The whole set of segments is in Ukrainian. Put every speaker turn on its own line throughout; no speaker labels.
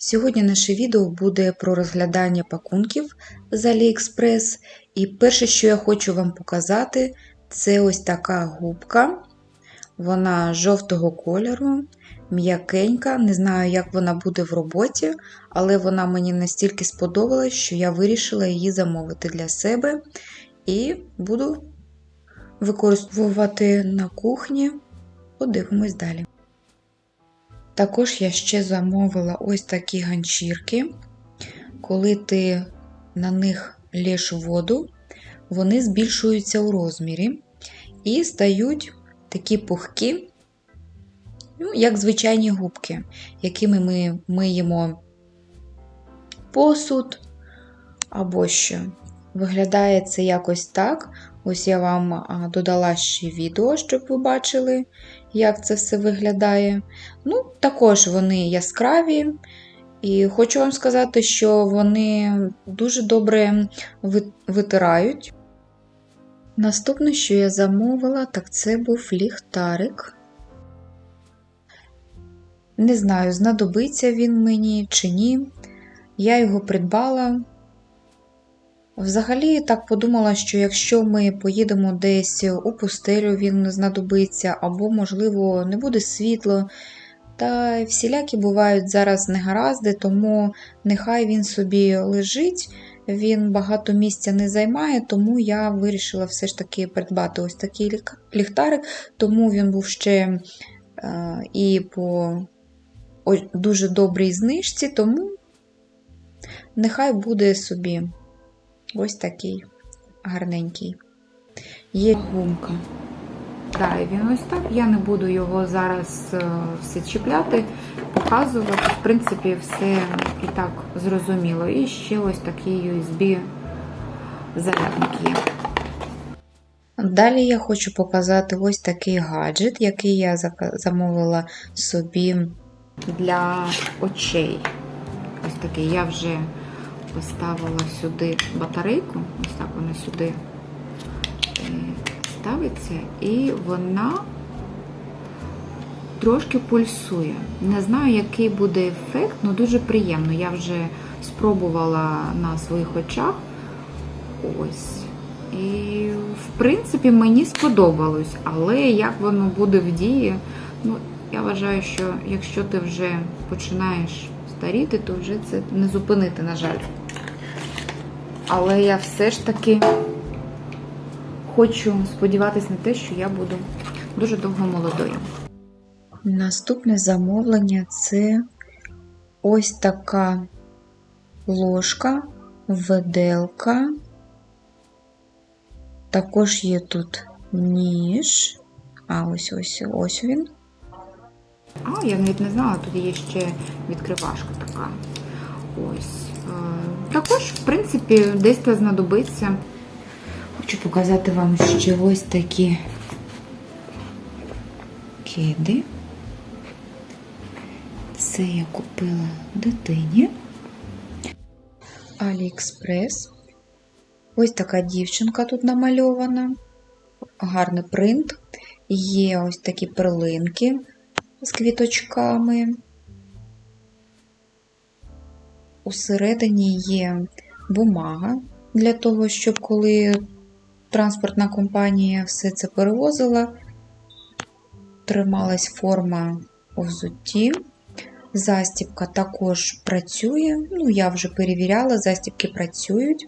Сьогодні наше відео буде про розглядання пакунків з AliExpress. І перше, що я хочу вам показати, це ось така губка. Вона жовтого кольору, м'якенька. Не знаю, як вона буде в роботі, але вона мені настільки сподобалась, що я вирішила її замовити для себе і буду використовувати на кухні. Подивимось далі. Також я ще замовила ось такі ганчірки. Коли ти на них лєш воду, вони збільшуються у розмірі і стають такі пухкі, ну, як звичайні губки, якими ми миємо посуд або що. Виглядає це якось так. Ось я вам додала ще відео, щоб ви бачили, як це все виглядає. Ну, також вони яскраві. І хочу вам сказати, що вони дуже добре витирають. Наступне, що я замовила, так це був ліхтарик. Не знаю, знадобиться він мені чи ні. Я його придбала. Взагалі, так подумала, що якщо ми поїдемо десь у пустелю, він знадобиться, або, можливо, не буде світло. Та всілякі бувають зараз негаразди, тому нехай він собі лежить, він багато місця не займає, тому я вирішила все ж таки придбати ось такий ліхтарик, тому він був ще е, і по дуже добрій знижці, тому нехай буде собі. Ось такий гарненький. Є гумка. Так, він ось так. Я не буду його зараз все чіпляти, показувати. В принципі, все і так зрозуміло. І ще ось такий USB зарядник є. Далі я хочу показати ось такий гаджет, який я замовила собі для очей. Ось такий я вже поставила сюди батарейку, ось так вона сюди ставиться, і вона трошки пульсує. Не знаю, який буде ефект, але дуже приємно. Я вже спробувала на своїх очах. Ось. І, в принципі, мені сподобалось, але як воно буде в дії, ну, я вважаю, що якщо ти вже починаєш старіти, то вже це не зупинити, на жаль. Але я все ж таки хочу сподіватися на те, що я буду дуже довго молодою. Наступне замовлення це ось така ложка, виделка. Також є тут ніж. А, ось ось ось він. А, я навіть не знала, тут є ще відкривашка така. Ось. Також, в принципі, десь це знадобиться. Хочу показати вам ще ось такі кеди. Це я купила дитині. Аліекспрес. Ось така дівчинка тут намальована. Гарний принт. Є ось такі перлинки з квіточками. Усередині є бумага для того, щоб коли транспортна компанія все це перевозила, трималась форма взутті. Застібка також працює, ну, я вже перевіряла, застібки працюють.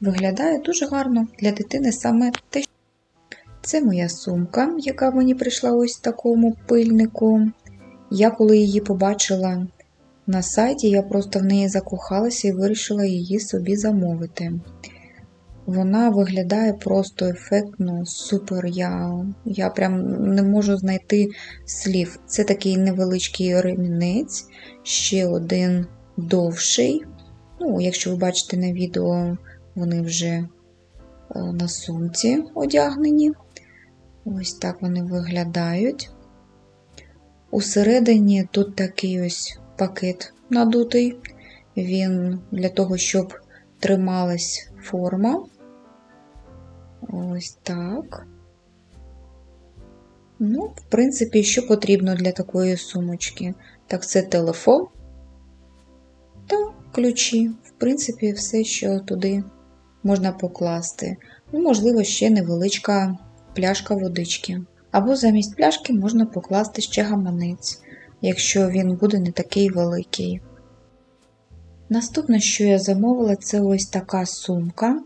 Виглядає дуже гарно для дитини саме те, що це моя сумка, яка мені прийшла ось в такому пильнику. Я коли її побачила на сайті, я просто в неї закохалася і вирішила її собі замовити. Вона виглядає просто ефектно, супер. Я я прям не можу знайти слів. Це такий невеличкий ремінець, ще один довший. Ну, Якщо ви бачите на відео, вони вже е, на сумці одягнені. Ось так вони виглядають. Усередині тут такий ось пакет надутий. Він для того, щоб трималась форма. Ось так. Ну, в принципі, що потрібно для такої сумочки? Так, це телефон. та ключі. В принципі, все, що туди можна покласти. Ну, можливо, ще невеличка пляшка водички. Або замість пляшки можна покласти ще гаманець, якщо він буде не такий великий. Наступне, що я замовила, це ось така сумка.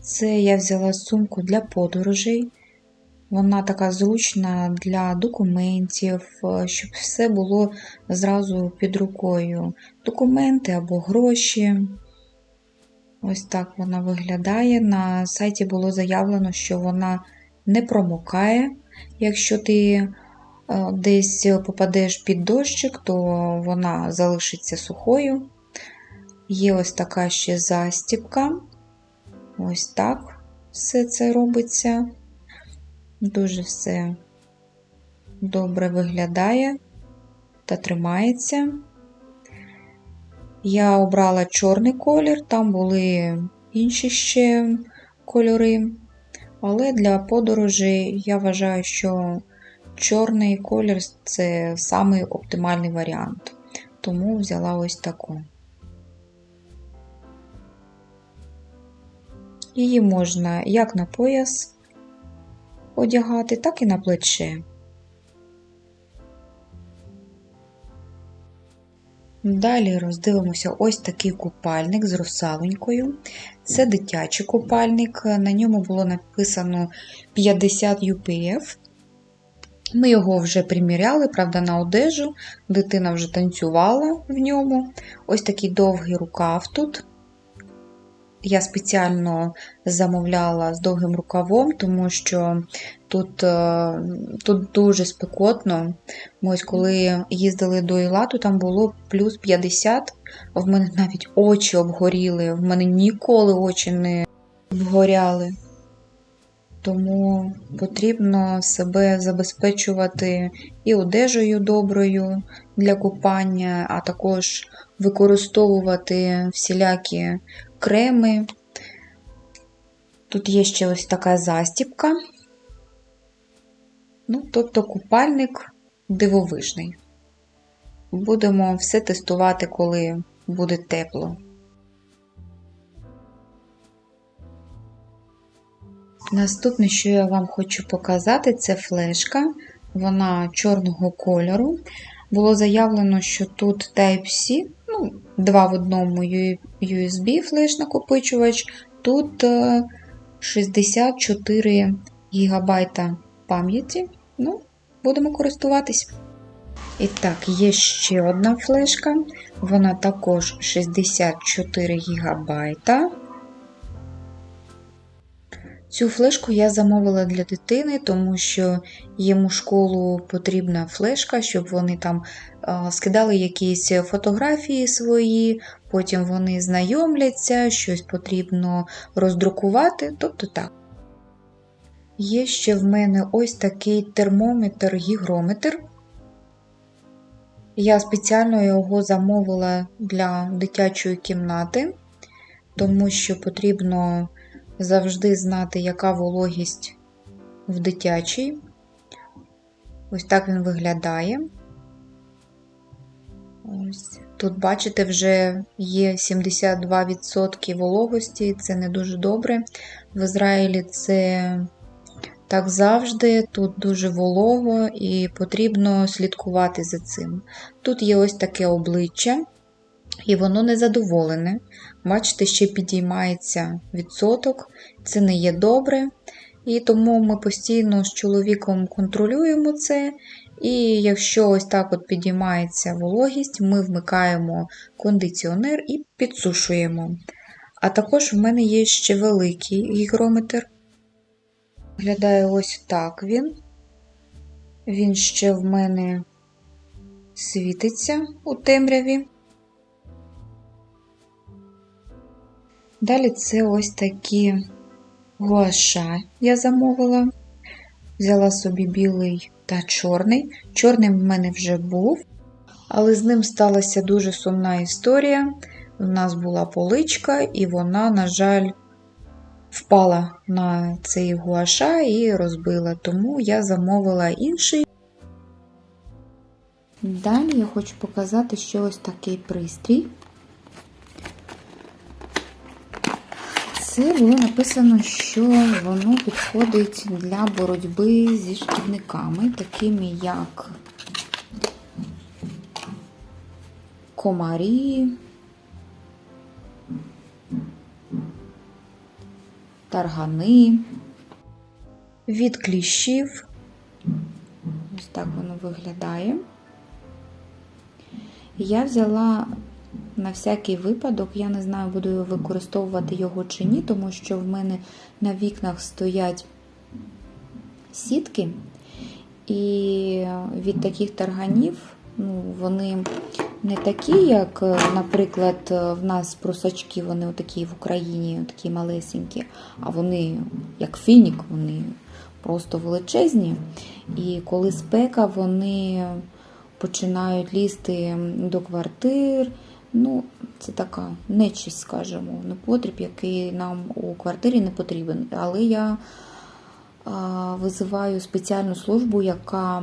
Це я взяла сумку для подорожей. Вона така зручна для документів, е, щоб все було зразу під рукою. Документи або гроші. Ось так вона виглядає. На сайті було заявлено, що вона не промокає. Якщо ти десь попадеш під дощик, то вона залишиться сухою. Є ось така ще застіпка. Ось так все це робиться. Дуже все добре виглядає та тримається. Я обрала чорний колір, там були інші ще кольори. Але для подорожі я вважаю, що чорний колір це самий оптимальний варіант. Тому взяла ось таку. Її можна як на пояс одягати, так і на плече. Далі роздивимося ось такий купальник з русалонькою. Це дитячий купальник, на ньому було написано 50 UPF. Ми його вже приміряли, правда, на одежу. Дитина вже танцювала в ньому. Ось такий довгий рукав тут. Я спеціально замовляла з довгим рукавом, тому що тут е, тут дуже спекотно. Ми ось коли їздили до Ілату, там було плюс 50, в мене навіть очі обгоріли, в мене ніколи очі не обгоряли. Тому потрібно себе забезпечувати і одежею доброю для купання, а також використовувати всілякі креми. Тут є ще ось така застіпка. Ну, тобто купальник дивовижний. Будемо все тестувати, коли буде тепло. Наступне, що я вам хочу показати, це флешка. Вона чорного кольору. Було заявлено, що тут Type-C, ну, два в одному USB флеш-накопичувач, тут 64 ГБ пам'яті. Ну, будемо користуватись. І так, є ще одна флешка, вона також 64 ГБ. Цю флешку я замовила для дитини, тому що їм у школу потрібна флешка, щоб вони там скидали якісь фотографії свої, потім вони знайомляться, щось потрібно роздрукувати. Тобто так. Є ще в мене ось такий термометр-гігрометр. Я спеціально його замовила для дитячої кімнати, тому що потрібно завжди знати, яка вологість в дитячій. Ось так він виглядає. Ось. Тут, бачите, вже є 72% вологості, це не дуже добре. В Ізраїлі це так завжди, тут дуже волого і потрібно слідкувати за цим. Тут є ось таке обличчя, і воно незадоволене. Бачите, ще підіймається відсоток, це не є добре. І тому ми постійно з чоловіком контролюємо це. І якщо ось так от підіймається вологість, ми вмикаємо кондиціонер і підсушуємо. А також в мене є ще великий гігрометр. Виглядає ось так він. Він ще в мене світиться у темряві. Далі це ось такі гуаша я замовила. Взяла собі білий та чорний. Чорний в мене вже був, але з ним сталася дуже сумна історія. У нас була поличка, і вона, на жаль, впала на цей гуаша і розбила, тому я замовила інший. Далі я хочу показати, що ось такий пристрій. Було написано, що воно підходить для боротьби зі шкідниками, такими як комарі, таргани, від кліщів. Ось так воно виглядає. Я взяла на всякий випадок, я не знаю, буду використовувати його чи ні, тому що в мене на вікнах стоять сітки, і від таких тарганів ну, вони не такі, як, наприклад, в нас просачки, вони отакі в Україні, такі малесенькі, а вони, як фінік, вони просто величезні. І коли спека, вони починають лізти до квартир. Ну, це така нечість, скажімо, непотріб, який нам у квартирі не потрібен. Але я а, визиваю спеціальну службу, яка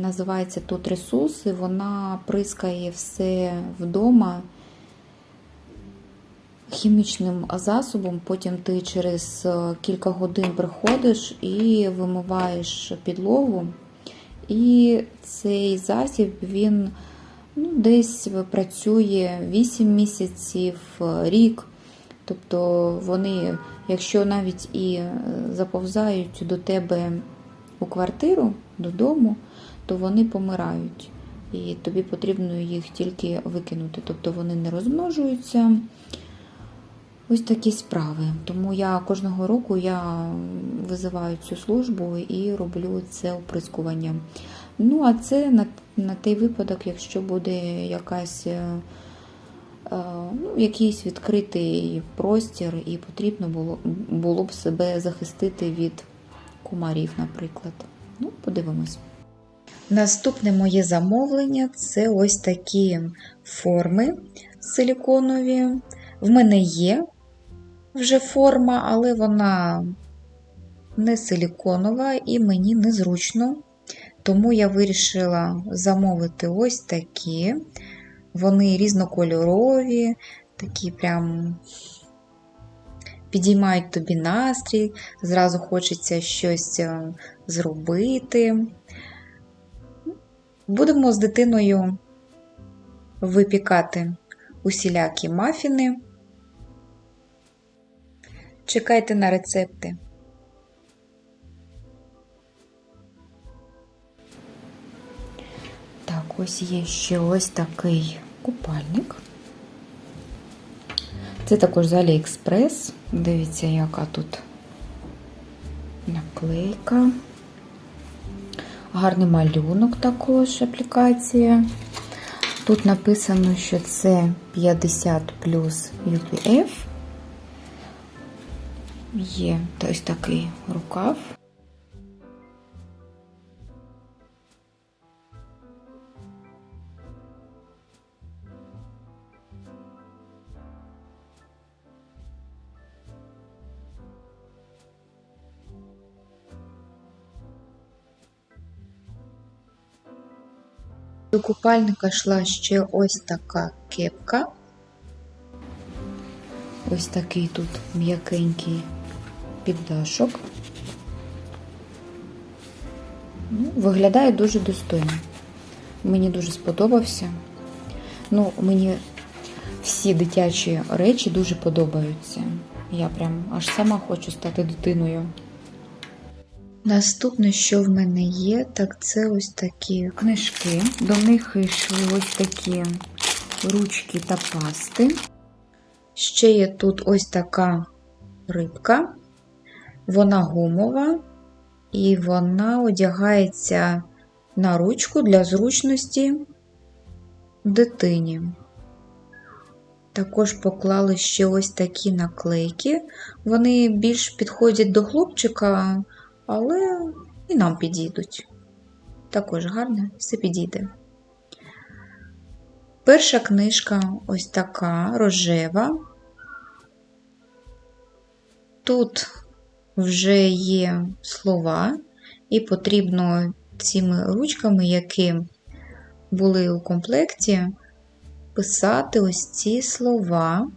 називається тут ресурс, і вона прискає все вдома хімічним засобом. Потім ти через е, кілька годин приходиш і вимиваєш підлогу. І цей засіб він ну, десь працює 8 місяців, рік. Тобто вони, якщо навіть і е, заповзають до тебе у квартиру, додому, то вони помирають. І тобі потрібно їх тільки викинути. Тобто вони не розмножуються. Ось такі справи. Тому я кожного року я визиваю цю службу і роблю це оприскування. Ну, а це на, на той випадок, якщо буде якась, е, е, ну, якийсь відкритий простір, і потрібно було, було б себе захистити від комарів, наприклад. Ну, подивимось. Наступне моє замовлення це ось такі форми силіконові. В мене є вже форма, але вона не силіконова і мені незручно. Тому я вирішила замовити ось такі. Вони різнокольорові, такі прям підіймають тобі настрій, зразу хочеться щось е, зробити. Будемо з дитиною випікати усілякі мафіни. Чекайте на рецепти. Ось є ще ось такий купальник. Це також з Aliexpress. Дивіться, яка тут наклейка. Гарний малюнок також аплікація. Тут написано, що це 50 плюс UPF. Є ось такий рукав. До купальника йшла ще ось така кепка. Ось такий тут м'якенький піддашок. Ну, Виглядає дуже достойно. Мені дуже сподобався. Ну, мені всі дитячі речі дуже подобаються. Я прям аж сама хочу стати дитиною. Наступне, що в мене є, так це ось такі книжки. До них йшли ось такі ручки та пасти. Ще є тут ось така рибка. Вона гумова, і вона одягається на ручку для зручності дитині. Також поклали ще ось такі наклейки. Вони більш підходять до хлопчика, але і нам підійдуть. Також гарно, все підійде. Перша книжка ось така рожева. Тут вже є слова, і потрібно цими ручками, які були у комплекті, писати ось ці слова.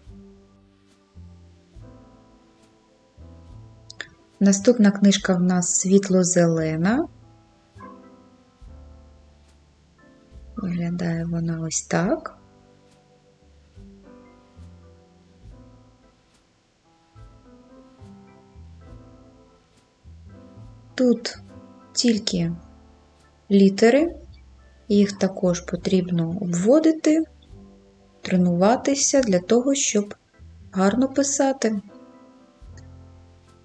Наступна книжка в нас світло-зелена. Виглядає вона ось так. Тут тільки літери, їх також потрібно обводити, тренуватися для того, щоб гарно писати.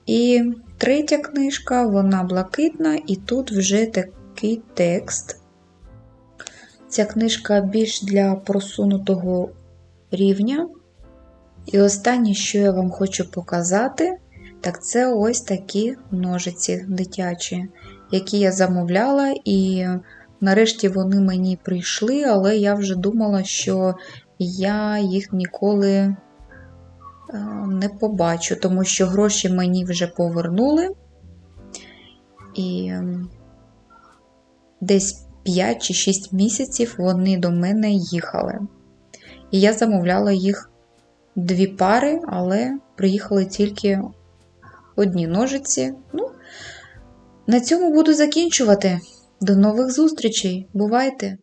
І третя книжка, вона блакитна, і тут вже такий текст. Ця книжка більш для просунутого рівня. І останнє, що я вам хочу показати, так це ось такі ножиці дитячі, які я замовляла, і нарешті вони мені прийшли, але я вже думала, що я їх ніколи не побачу, тому що гроші мені вже повернули. І десь 5 чи 6 місяців вони до мене їхали. І я замовляла їх дві пари, але приїхали тільки одні ножиці. Ну, на цьому буду закінчувати. До нових зустрічей. Бувайте!